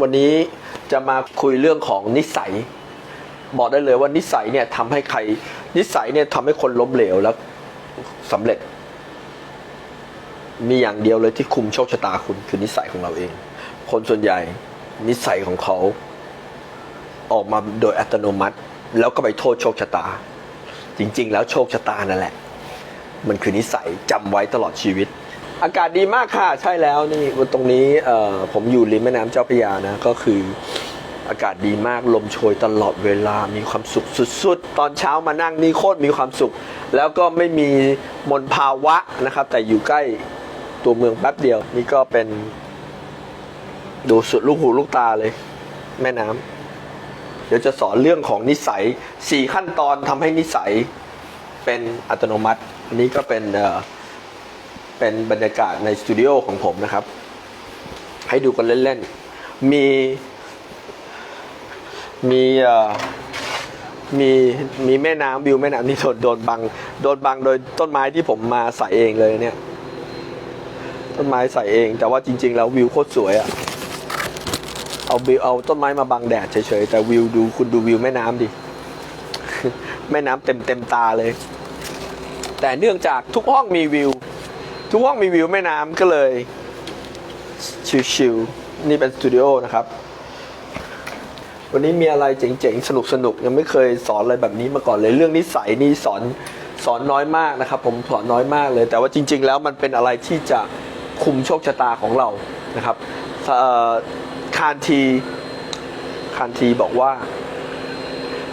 วันนี้จะมาคุยเรื่องของนิสัย บอกได้เลยว่านิสัยเนี่ยทำให้ใคร นิสัยเนี่ยทำให้คนล้มเหลวแล้วสำเร็จ มีอย่างเดียวเลยที่คุมโชคชะตาคุณคือนิสัยของเราเอง คนส่วนใหญ่นิสัยของเขา ออกมาโดยอัตโนมัติ แล้วก็ไปโทษโชคชะตา จริง ๆ แล้วโชคชะตานั่นแหละ มันคือนิสัยจำไว้ตลอดชีวิต อากาศดีมากค่ะ ใช่แล้วนี่ตรงนี้ผมอยู่ริมแม่น้ำเจ้าพระยานะ ก็คืออากาศดีมากลมโชยตลอดเวลามีความสุขสุดๆ ตอนเช้ามานั่งนี่โคตรมีความสุข แล้วก็ไม่มีมลภาวะนะครับ แต่อยู่ใกล้ตัวเมืองแป๊บเดียว นี่ก็เป็น ดูสุดลูกหูลูกตาเลย แม่น้ำเดี๋ยวจะสอนเรื่องของนิสัยสี่ขั้นตอนทำให้นิสัยเป็นอัตโนมัติ อันนี้ก็เป็นเอ่อ เป็นบรรยากาศในสตูดิโอของผมนะครับ ให้ดูกันเล่นๆ มี มีเอ่อมีมีแม่น้ำวิวแม่น้ำนี่โดนโดนบัง โดนบังโดยต้นไม้ที่ผมมาใส่เองเลยเนี่ย ต้นไม้ใส่เอง แต่ว่าจริง ๆ แล้ววิวโคตรสวยอะเอาวิวเอาต้นไม้มาบังแดดเฉยๆแต่วิวดูคุณดูวิวแม่น้ำดิแม่น้ำเต็มเต็มตาเลย แต่เนื่องจากทุกห้องมีวิว ทุกห้องมีวิวแม่น้ำก็เลย ชิวๆนี่เป็นสตูดิโอนะครับ วันนี้มีอะไรเจ๋งๆ สนุกๆ ยังไม่เคยสอนอะไรแบบนี้มาก่อนเลย เรื่องนิสัยนี่สอนสอนน้อยมากนะครับ ผมสอนน้อยมากเลย แต่ว่าจริง ๆ แล้วมันเป็นอะไรที่จะคุมโชคชะตาของเรานะครับคานทีคานทีบอกว่า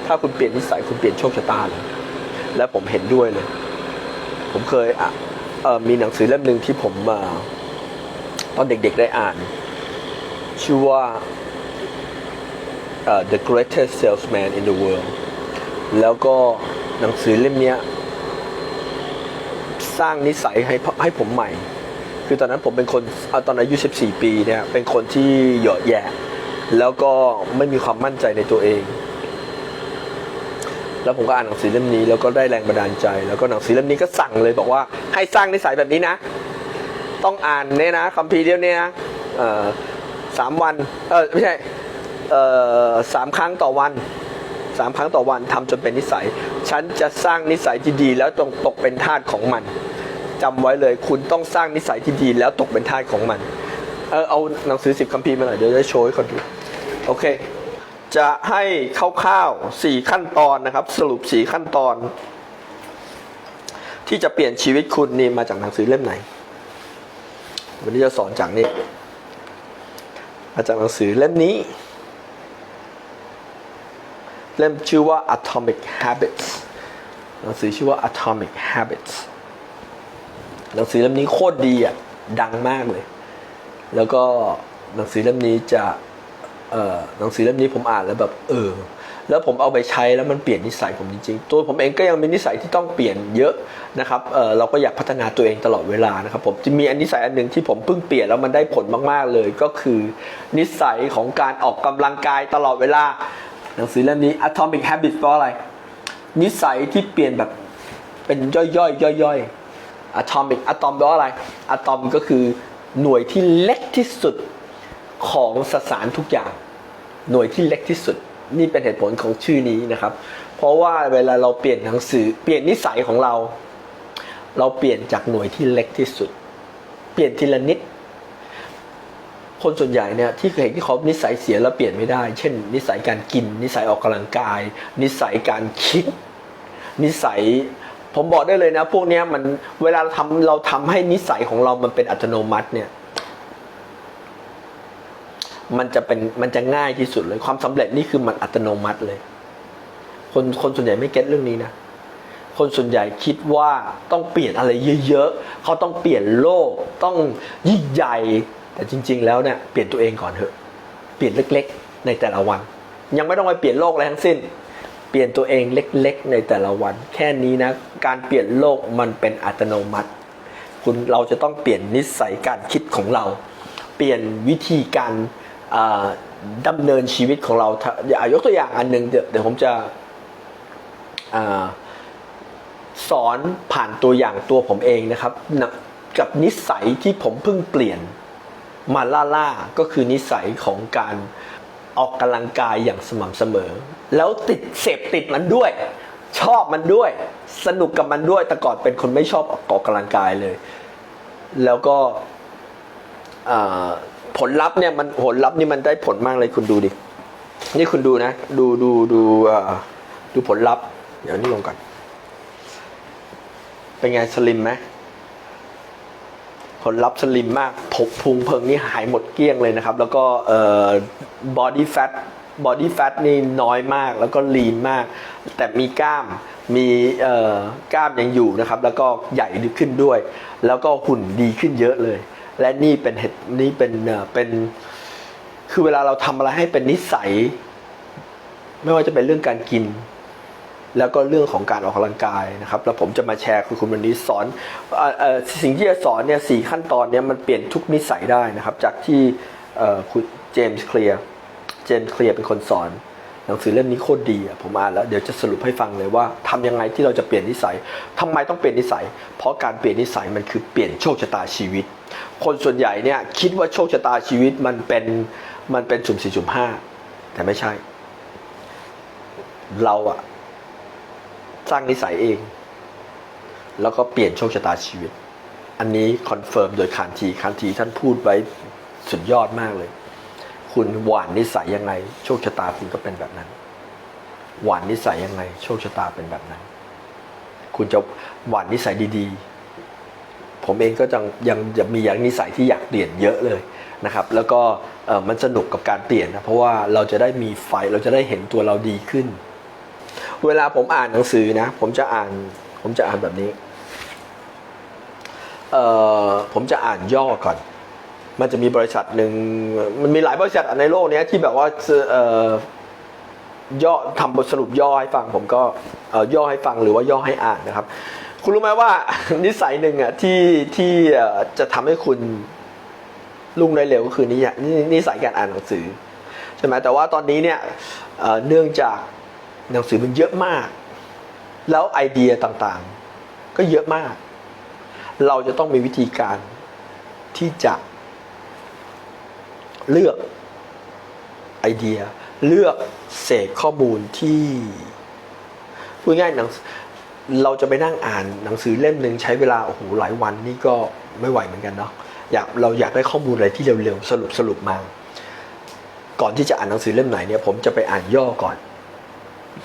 ถ้าคุณเปลี่ยนนิสัยคุณเปลี่ยนโชคชะตาเลยและผมเห็นด้วยเลย ผมเคยอะ มีหนังสือเล่มหนึ่งที่ผมมาตอนเด็กๆได้อ่าน ชื่อว่า The Greatest Salesman in the World แล้วก็หนังสือเล่มนี้สร้างนิสัยให้ให้ผมใหม่ คือตอนนั้นผมเป็นคนอตอนอายุ 14 ปีเนี่ยเป็นคนที่เหยาะแย่แล้วก็ไม่มีความมั่นใจในตัวเอง แล้วผมก็อ่านหนังสือเล่มนี้แล้วก็ได้แรงบันดาลใจ แล้วก็หนังสือเล่มนี้ก็สั่งเลยบอกว่าให้สร้างนิสัยแบบนี้นะ ต้องอ่านเนี่ยนะคัมภีร์เดียวเนี่ยนะสามวันเออไม่ใช่สามครั้งต่อวันสามครั้งต่อวันทำจนเป็นนิสัย ฉันจะสร้างนิสัยที่ดีแล้วต้องตกเป็นทาสของมันจำไว้เลยคุณต้องสร้างนิสัยที่ดีแล้วตกเป็นทาสของมัน เออเอาหนังสือสิบคัมภีร์มาหน่อยเดี๋ยวจะโชว์ให้คนดู โอเค จะให้คร่าวๆสี่ขั้นตอนนะครับ สรุปสี่ขั้นตอน ที่จะเปลี่ยนชีวิตคุณนี่มาจากหนังสือเล่มไหน วันนี้จะสอนจากนี้ มาจากหนังสือเล่มนี้ เล่มชื่อว่า Atomic Habits หนังสือชื่อว่า Atomic Habits หนังสือเล่มนี้โคตรดีอะดังมากเลย แล้วก็หนังสือเล่มนี้จะ เอ่อหนังสือเล่มนี้ผมอ่านแล้วแบบเออ แล้วผมเอาไปใช้แล้วมันเปลี่ยนนิสัยผมจริงๆ ตัวผมเองก็ยังมีนิสัยที่ต้องเปลี่ยนเยอะนะครับเออเราก็อยากพัฒนาตัวเองตลอดเวลานะครับผมจะมีอันนิสัยอันหนึ่งที่ผมเพิ่งเปลี่ยนแล้วมันได้ผลมากๆเลย ก็คือนิสัยของการออกกำลังกายตลอดเวลา หนังสือเล่มนี้ Atomic Habits แปลว่าอะไร นิสัยที่เปลี่ยนแบบเป็นย่อยๆย่อยๆ Atomic Atom แปลว่าอะไร Atom ก็คือหน่วยที่เล็กที่สุด ของสสารทุกอย่าง หน่วยที่เล็กที่สุด นี่เป็นเหตุผลของชื่อนี้นะครับ เพราะว่าเวลาเราเปลี่ยนหนังสือ เปลี่ยนนิสัยของเรา เราเปลี่ยนจากหน่วยที่เล็กที่สุด เปลี่ยนทีละนิด คนส่วนใหญ่เนี่ยที่เคยเห็นที่เขานิสัยเสียแล้วเปลี่ยนไม่ได้ เช่น นิสัยการกิน นิสัยออกกำลังกาย นิสัยการคิด นิสัยผมบอกได้เลยนะ พวกนี้มันเวลาเราทำเราทำให้นิสัยของเรามันเป็นอัตโนมัติเนี่ย มันจะเป็นมันจะง่ายที่สุดเลยความสำเร็จนี่คือมันอัตโนมัติเลย คนคนส่วนใหญ่ไม่เก็ตเรื่องนี้นะคนส่วนใหญ่คิดว่าต้องเปลี่ยนอะไรเยอะๆเขาต้องเปลี่ยนโลกต้องยิ่งใหญ่ แต่จริง ๆ แล้วเนี่ยเปลี่ยนตัวเองก่อนเถอะ เปลี่ยนเล็กๆ ในแต่ละวัน ยังไม่ต้องไปเปลี่ยนโลกอะไรทั้งสิ้น เปลี่ยนตัวเองเล็ก ๆ ในแต่ละวัน แค่นี้นะการเปลี่ยนโลกมันเป็นอัตโนมัติ คุณเราจะต้องเปลี่ยนนิสัยการคิดของเรา เปลี่ยนวิธีการ อ่าดำเนินชีวิตของเราถ้าอย่ายกตัวอย่างอันหนึ่งเดี๋ยวผมจะอสอนผ่านตัวอย่างตัวผมเองนะครับ กับนิสัยที่ผมเพิ่งเปลี่ยนมาล่าล่าก็คือนิสัยของการออกกำลังกายอย่างสม่ำเสมอ แล้วติดเสพติดมันด้วย ชอบมันด้วย สนุกกับมันด้วยแต่ก่อนเป็นคนไม่ชอบออกกำลังกายเลย แล้วก็ ผลลัพธ์เนี่ยมันผลลัพธ์นี่มันได้ผลมากเลยคุณดูดิ นี่คุณดูนะ ดูดูดูดูผลลัพธ์ เดี๋ยวนี่ลงก่อน เป็นไงสลิมไหมผลลัพธ์สลิมมากผกพุงเพิงนี่หายหมดเกลี้ยงเลยนะครับ แล้วก็เอ่อบอดี้แฟทบอดี้แฟทนี่น้อยมากแล้วก็ลีนมาก แต่มีกล้ามมีเอ่อกล้ามยังอยู่นะครับ แล้วก็ใหญ่ขึ้นด้วย แล้วก็หุ่นดีขึ้นเยอะเลย และนี่เป็นเหตุนี่เป็นเอ่อเป็นคือเวลาเราทำอะไรให้เป็นนิสัย ไม่ว่าจะเป็นเรื่องการกิน แล้วก็เรื่องของการออกกำลังกายนะครับแล้วผมจะมาแชร์คุณคุณวันนี้สอนออสิ่งที่จะสอนเนี่ยสี่ขั้นตอนเนี่ยมันเปลี่ยนทุกนิสัยได้นะครับ จากที่คุณเจมส์เคลียร์เจมส์เคลียร์เป็นคนสอน หนังสือเล่มนี้โคตรดีอะผมอ่านแล้วเดี๋ยวจะสรุปให้ฟังเลยว่าทำยังไงที่เราจะเปลี่ยนนิสัยทำไมต้องเปลี่ยนนิสัย เพราะการเปลี่ยนนิสัยมันคือเปลี่ยนโชคชะตาชีวิต คนส่วนใหญ่เนี่ยคิดว่าโชคชะตาชีวิตมันเป็นมันเป็นสุ่มสี่สุ่มห้าแต่ไม่ใช่ เราอะสร้างนิสัยเอง แล้วก็เปลี่ยนโชคชะตาชีวิต อันนี้คอนเฟิร์มโดยคานทีคานทีท่านพูดไว้สุดยอดมากเลย คุณหวานนิสัยยังไง โชคชะตาคุณก็เป็นแบบนั้น หวานนิสัยยังไง โชคชะตาเป็นแบบนั้น คุณจะหวานนิสัยดีๆ ผมเองก็ยังยังจะมีอย่างนิสัยที่อยากเปลี่ยนเยอะเลยนะครับ แล้วก็มันสนุกกับการเปลี่ยนนะเพราะว่าเราจะได้มีไฟเราจะได้เห็นตัวเราดีขึ้น เวลาผมอ่านหนังสือนะ ผมจะอ่านผมจะอ่านแบบนี้เออผมจะอ่านย่อก่อน มันจะมีบริษัทหนึ่งมันมีหลายบริษัทในโลกนี้ที่แบบว่าเอ่อย่อทำบทสรุปย่อให้ฟังผมก็เอ่อย่อให้ฟังหรือว่าย่อให้อ่านนะครับ คุณรู้ไหมว่านิสัยหนึ่งอะที่ที่จะทำให้คุณลุ่งได้เร็วก็คือนิยนินิสัยการอ่านหนังสือใช่ไหมแต่ว่าตอนนี้เนี่ยเอ่อเนื่องจากหนังสือมันเยอะมาก แล้วไอเดียต่างๆ ก็เยอะมาก เราจะต้องมีวิธีการที่จะ เลือกไอเดีย เลือกเสกข้อมูลที่พูดง่ายหนังเราจะไปนั่งอ่านหนังสือเล่มหนึ่งใช้เวลาโอ้โหหลายวันนี่ก็ไม่ไหวเหมือนกันเนาะอยากเราอยากได้ข้อมูลอะไรที่เร็วๆสรุปสรุปมา ก่อนที่จะอ่านหนังสือเล่มไหนเนี่ยผมจะไปอ่านย่อก่อน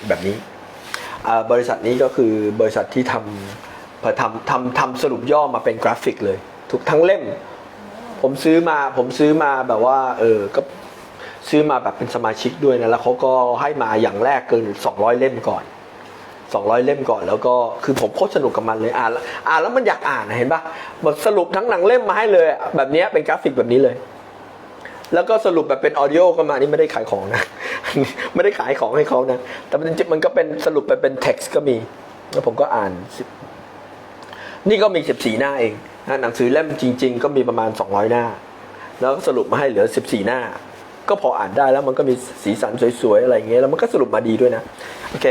แบบนี้บริษัทนี้ก็คือบริษัทที่ทำทำทำทำสรุปย่อมาเป็นกราฟิกเลย ทุกทั้งเล่ม ผมซื้อมาผมซื้อมาแบบว่า เออก็ซื้อมาแบบเป็นสมาชิกด้วยนะแล้วเขาก็ให้มาอย่างแรกเกิน 200 เล่มก่อน 200 เล่มก่อน แล้วก็คือผมโคตรสนุกกับมันเลยอ่านอ่านแล้วมันอยากอ่านเห็นปะบทสรุปทั้งหนังเล่มมาให้เลย แบบนี้เป็นกราฟิกแบบนี้เลย แล้วก็สรุปแบบเป็นออดิโอก็มานี่ไม่ได้ขายของนะ ไม่ได้ขายของให้เขานะ แต่มันจริงๆมันก็เป็นสรุปไปเป็น text ก็มี แล้วผมก็อ่าน นี่ก็มี 14 หน้าเอง หนังสือเล่มจริง ๆ ก็มีประมาณ 200 หน้า แล้วก็สรุปมาให้เหลือ 14 หน้า ก็พออ่านได้แล้วมันก็มีสีสันสวยๆอะไรเงี้ยแล้วมันก็สรุปมาดีด้วยนะโอเค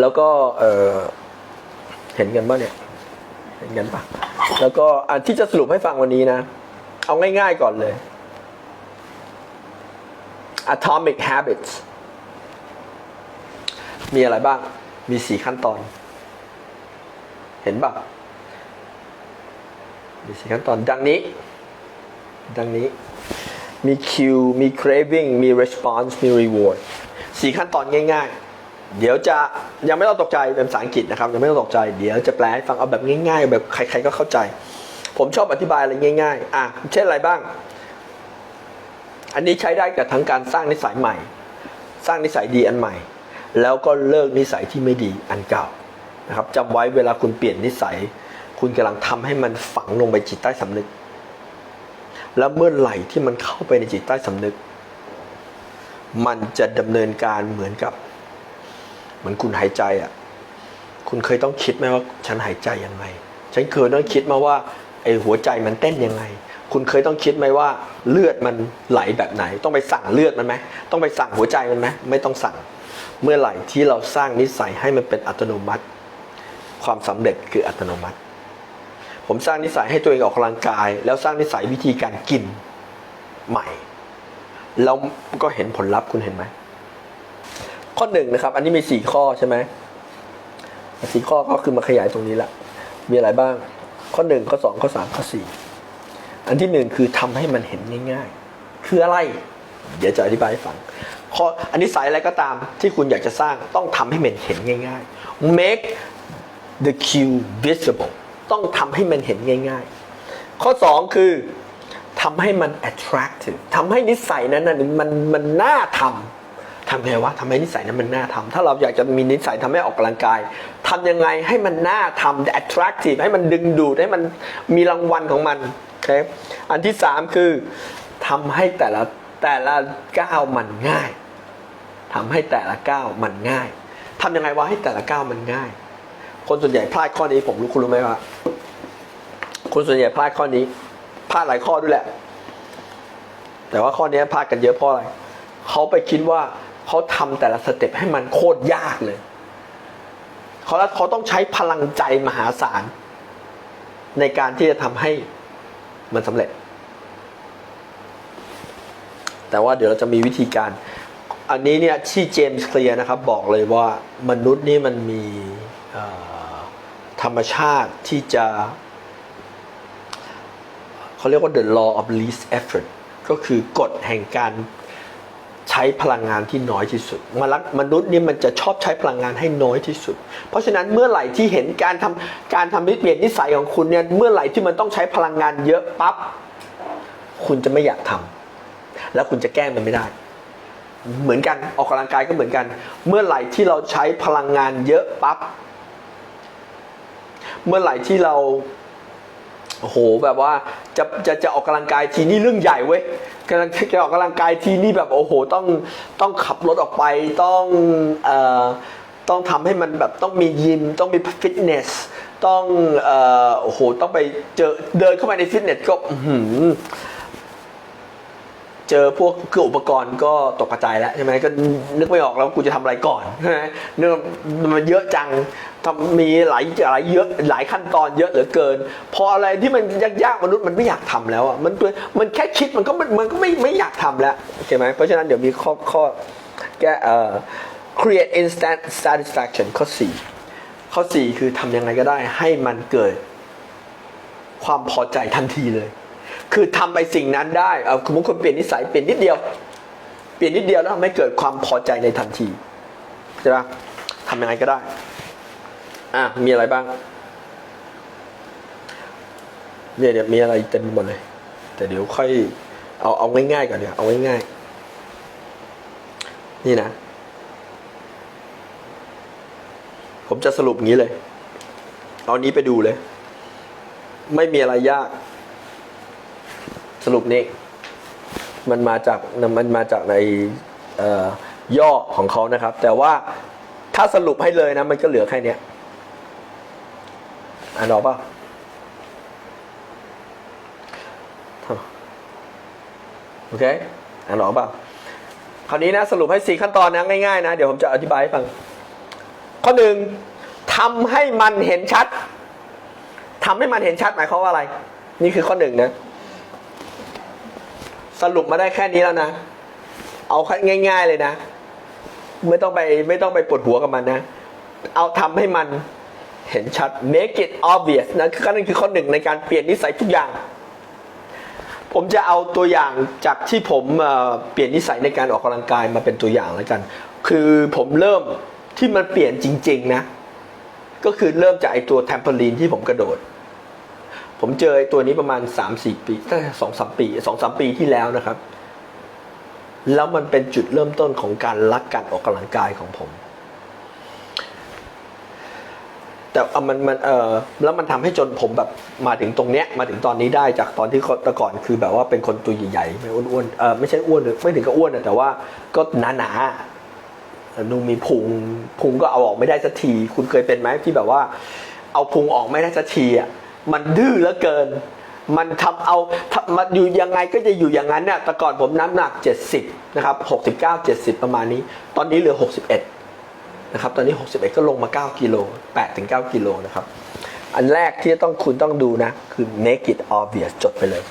แล้วก็เออเห็นกันป่ะเนี่ยเห็นกันปะแล้วก็อันที่จะสรุปให้ฟังวันนี้นะ เอาง่ายๆก่อนเลย Atomic Habits มีอะไรบ้าง มีสี่ขั้นตอน เห็นปะ มีสี่ขั้นตอนดังนี้ ดังนี้ มี cue มี craving มี response มี reward สี่ขั้นตอนง่าย ๆ เดี๋ยวจะยังไม่ต้องตกใจเป็นภาษาอังกฤษนะครับยังไม่ต้องตกใจ เดี๋ยวจะแปลให้ฟังเอาแบบง่าย ๆ แบบใคร ๆก็เข้าใจ ผมชอบอธิบายอะไรง่าย ๆ อะ เช่นอะไรบ้าง อันนี้ใช้ได้กับทั้งการสร้างนิสัยใหม่ สร้างนิสัยดีอันใหม่ แล้วก็เลิกนิสัยที่ไม่ดีอันเก่านะครับจำไว้เวลาคุณเปลี่ยนนิสัย คุณกำลังทำให้มันฝังลงไปจิตใต้สำนึก แล้วเมื่อไหร่ที่มันเข้าไปในจิตใต้สำนึก มันจะดำเนินการเหมือนกับ เหมือนคุณหายใจอะ คุณเคยต้องคิดไหมว่าฉันหายใจยังไง ฉันเคยต้องคิดมาว่าไอ้หัวใจมันเต้นยังไง คุณเคยต้องคิดไหมว่า เลือดมันไหลแบบไหน ต้องไปสั่งเลือดมันไหมต้องไปสั่งหัวใจมันไหมไม่ต้องสั่ง เมื่อไหร่ที่เราสร้างนิสัยให้มันเป็นอัตโนมัติ ความสำเร็จคืออัตโนมัติ ผมสร้างนิสัยให้ตัวเองออกกำลังกาย แล้วสร้างนิสัยวิธีการกินใหม่ แล้วก็เห็นผลลัพธ์คุณเห็นไหม ข้อหนึ่งนะครับ อันนี้มีสี่ข้อใช่ไหมสี่ข้อก็คือมาขยายตรงนี้ละ มีอะไรบ้าง ข้อหนึ่งข้อสองข้อสามข้อสี่อันที่หนึ่งคือทำให้มันเห็นง่ายๆ คืออะไร เดี๋ยวจะอธิบายให้ฟัง ข้ออันนี้สายอะไรก็ตามที่คุณอยากจะสร้างต้องทำให้มันเห็นง่ายๆ make the cue visible ต้องทำให้มันเห็นง่าย ๆ ข้อสองคือทำให้มัน attractive ทำให้นิสัยนั้นน่ะมันมันน่าทำทำไงวะทำให้นิสัยนั้นมันน่าทำถ้าเราอยากจะมีนิสัยทำให้ออกกำลังกายทำยังไงให้มันน่าทำ attractive ให้มันดึงดูดให้มันมีรางวัลของมันโอเคอันที่สามคือทำให้แต่ละแต่ละก้าวมันง่ายทำให้แต่ละก้าวมันง่ายทำยังไงวะให้แต่ละก้าวมันง่าย คนส่วนใหญ่พลาดข้อนี้ผมรู้คุณรู้ไหมว่าคนส่วนใหญ่พลาดข้อนี้พลาดหลายข้อด้วยแหละ แต่ว่าข้อนี้พลาดกันเยอะเพราะอะไรเขาไปคิดว่าเขาทำแต่ละสเต็ปให้มันโคตรยากเลยเขาเขาต้องใช้พลังใจมหาศาล ในการที่จะทำให้มันสำเร็จ แต่ว่าเดี๋ยวเราจะมีวิธีการ อันนี้เนี่ยที่เจมส์เคลียร์นะครับ บอกเลยว่ามนุษย์นี่มันมีอ่อ ธรรมชาติที่จะเขาเรียกว่า the law of least effort ก็คือกฎแห่งการใช้พลังงานที่น้อยที่สุดมนุษย์มนุษย์นี่มันจะชอบใช้พลังงานให้น้อยที่สุด เพราะฉะนั้นเมื่อไหร่ที่เห็นการทำการทำเปลี่ยนนิสัยของคุณเนี่ยเมื่อไหร่ที่มันต้องใช้พลังงานเยอะปั๊บคุณจะไม่อยากทำแล้วคุณจะแก้มันไม่ได้ เหมือนกันออกกำลังกายก็เหมือนกัน เมื่อไหร่ที่เราใช้พลังงานเยอะปั๊บ เมื่อไหร่ที่เราโอ้โหแบบว่าจะจะจะออกกำลังกายทีนี่เรื่องใหญ่เว้ยกำลังจะออกกำลังกายทีนี่แบบโอ้โหต้องต้องขับรถออกไปต้องเอ่อต้องทำให้มันแบบต้องมียิม ต้องมีฟิตเนสต้องเอ่อโอ้โหต้องไปเจอเดินเข้าไปในฟิตเนสก็อื เจอพวกเครื่องอุปกรณ์ก็ตกกระจายแล้วใช่ไหมก็นึกไม่ออกแล้วกูจะทำอะไรก่อนใช่ไหมเนื่องมันเยอะจังทำมีหลายหลายเยอะหลายขั้นตอนเยอะเหลือเกิน พออะไรที่มันยากๆมนุษย์มันไม่อยากทำแล้วอะมันมันแค่คิดมันก็มันมันก็ไม่ไม่อยากทำแล้วโอเคไหมเพราะฉะนั้นเดี๋ยวมีข้อข้อแก้เอ่อ create instant satisfaction ข้อ 4 ข้อ 4 คือทำยังไงก็ได้ให้มันเกิดความพอใจทันทีเลย คือทำไปสิ่งนั้นได้เอาสมมติคนเปลี่ยนนิสัยเปลี่ยนนิดเดียว เปลี่ยนนิดเดียวแล้วทำให้เกิดความพอใจในทันทีใช่ปะทำยังไงก็ได้ อะมีอะไรบ้างเนี่ยเดี๋ยวมีอะไรเต็มหมดเลย แต่เดี๋ยวค่อยเอาเอาง่ายๆก่อนเดี๋ยวเอาง่ายๆนี่นะ ผมจะสรุปงี้เลย เอานี้ไปดูเลย ไม่มีอะไรยาก สรุปนี้ มันมาจากมันมาจากในย่อของเขานะครับ แต่ว่าถ้าสรุปให้เลยนะ มันก็เหลือแค่เนี้ยอ่านออกเปล่าโอเคอ่านออกเปล่าคราวนี้นะ สรุปให้สี่ขั้นตอนนะ ง่ายๆนะ เดี๋ยวผมจะอธิบายให้ฟัง ข้อหนึ่งทำให้มันเห็นชัดทำให้มันเห็นชัดหมายความว่าอะไร นี่คือข้อหนึ่งนะ สรุปมาได้แค่นี้แล้วนะ เอาแค่ง่าย ๆเลยนะ ไม่ต้องไปไม่ต้องไปปวดหัวกับมันนะ เอาทำให้มันเห็นชัด make it obvious นั่นคือนั่นคือข้อหนึ่งในการเปลี่ยนนิสัยทุกอย่าง ผมจะเอาตัวอย่างจากที่ผมเอ่อเปลี่ยนนิสัยในการออกกำลังกายมาเป็นตัวอย่างแล้วกัน คือผมเริ่มที่มันเปลี่ยนจริง ๆ นะ ก็คือเริ่มจากไอตัวแทมเปอรีนที่ผมกระโดด ผมเจอไอ้ตัวนี้ประมาณ3-4ปีตั้งสองสามปีสองสามปีที่แล้วนะครับ แล้วมันเป็นจุดเริ่มต้นของการรักการออกกำลังกายของผม แต่เอามันมันเออแล้วมันทำให้จนผมแบบมาถึงตรงเนี้ยมาถึงตอนนี้ได้จากตอนที่แต่ก่อนคือแบบว่าเป็นคนตัวใหญ่ๆไม่อ้วนๆเออไม่ใช่อ้วนหรือไม่ถึงกับอ้วนนะแต่ว่าก็หนาๆนูมีพุงพุงก็เอาออกไม่ได้สักที คุณเคยเป็นไหมที่แบบว่า เอาพุงออกไม่ได้สักทีอะ มันดื้อเหลือเกิน มันทำเอามันอยู่ยังไงก็จะอยู่อย่างนั้นเนี่ยแต่ก่อนผมน้ำหนัก 70 นะครับ 69 70 ประมาณนี้ ตอนนี้เหลือ 61 นะครับ ตอนนี้ 61 ก็ลงมา 9 กิโล8ถึง9กิโลนะครับ อันแรกที่ต้องคุณต้องดูนะ คือ make it obvious จดไปเลย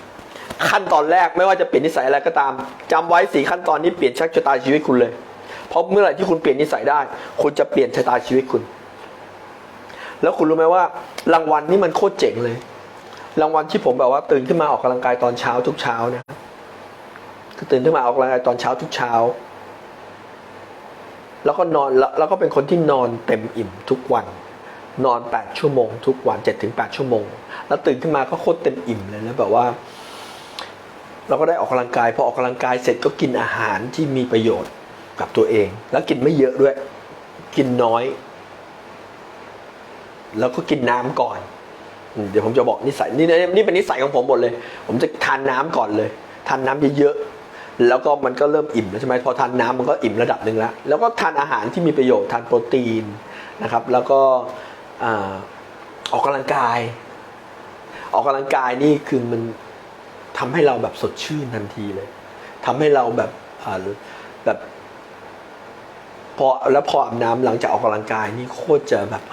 ขั้นตอนแรกไม่ว่าจะเปลี่ยนนิสัยอะไรก็ตามจำไว้สีขั้นตอนนี้เปลี่ยนชักชะตาชีวิตคุณเลย เพราะเมื่อไหร่ที่คุณเปลี่ยนนิสัยได้ คุณจะเปลี่ยนชะตาชีวิตคุณ แล้วคุณรู้ไหมว่ารางวัลนี่มันโคตรเจ๋งเลย รางวัลที่ผมแบบว่าตื่นขึ้นมาออกกำลังกายตอนเช้าทุกเช้าเนี่ยคือตื่นขึ้นมาออกกำลังกายตอนเช้าทุกเช้า แล้วก็นอนแล้วแล้วก็เป็นคนที่นอนเต็มอิ่มทุกวัน นอนแปดชั่วโมง ทุกวันเจ็ดถึงแปดชั่วโมง แล้วตื่นขึ้นมาก็โคตรเต็มอิ่มเลยแล้วแบบว่า เราก็ได้ออกกำลังกายพอออกกำลังกายเสร็จก็กินอาหารที่มีประโยชน์กับตัวเอง แล้วกินไม่เยอะด้วย กินน้อย แล้วก็กินน้ำก่อน เดี๋ยวผมจะบอกนิสัยนี่นี่เป็นนิสัยของผมหมดเลย ผมจะทานน้ำก่อนเลย ทานน้ำเยอะๆแล้วก็มันก็เริ่มอิ่มแล้วใช่ไหมพอทานน้ำมันก็อิ่มระดับหนึ่งแล้วแล้วก็ทานอาหารที่มีประโยชน์ทานโปรตีนนะครับ แล้วก็อออกกำลังกาย ออกกำลังกายนี่คือมันทำให้เราแบบสดชื่นทันทีเลยทำให้เราแบบแบบพอแล้วพออาบน้ำหลังจากออกกำลังกายนี่โคตรจะแบบ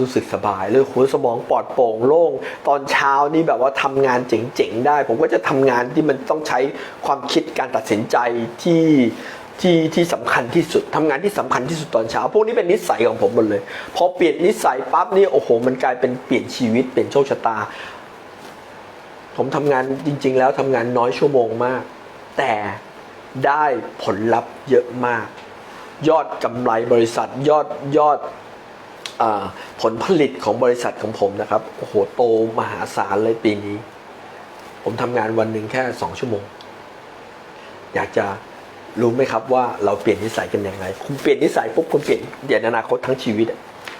รู้สึกสบายเลยหัวสมองปลอดโปร่งโล่ง ตอนเช้านี่แบบว่าทำงานเจ๋งๆได้ ผมก็จะทำงานที่มันต้องใช้ความคิดการตัดสินใจที่ที่ที่สำคัญที่สุดทำงานที่สำคัญที่สุดตอนเช้า พวกนี้เป็นนิสัยของผมหมดเลย พอเปลี่ยนนิสัยปั๊บนี่โอ้โห มันกลายเป็นเปลี่ยนชีวิตเปลี่ยนโชคชะตา ผมทำงานจริง ๆ แล้วทำงานน้อยชั่วโมงมาก แต่ได้ผลลัพธ์เยอะมาก ยอดกำไรบริษัทยอดยอด ผลผลิตของบริษัทของผมนะครับโอ้โหโตมหาศาลเลยปีนี้ ผมทำงานวันหนึ่งแค่สองชั่วโมง อยากจะรู้ไหมครับว่าเราเปลี่ยนนิสัยกันยังไง คุณเปลี่ยนนิสัยปุ๊บคุณเปลี่ยนเดียนอนาคตทั้งชีวิตอะ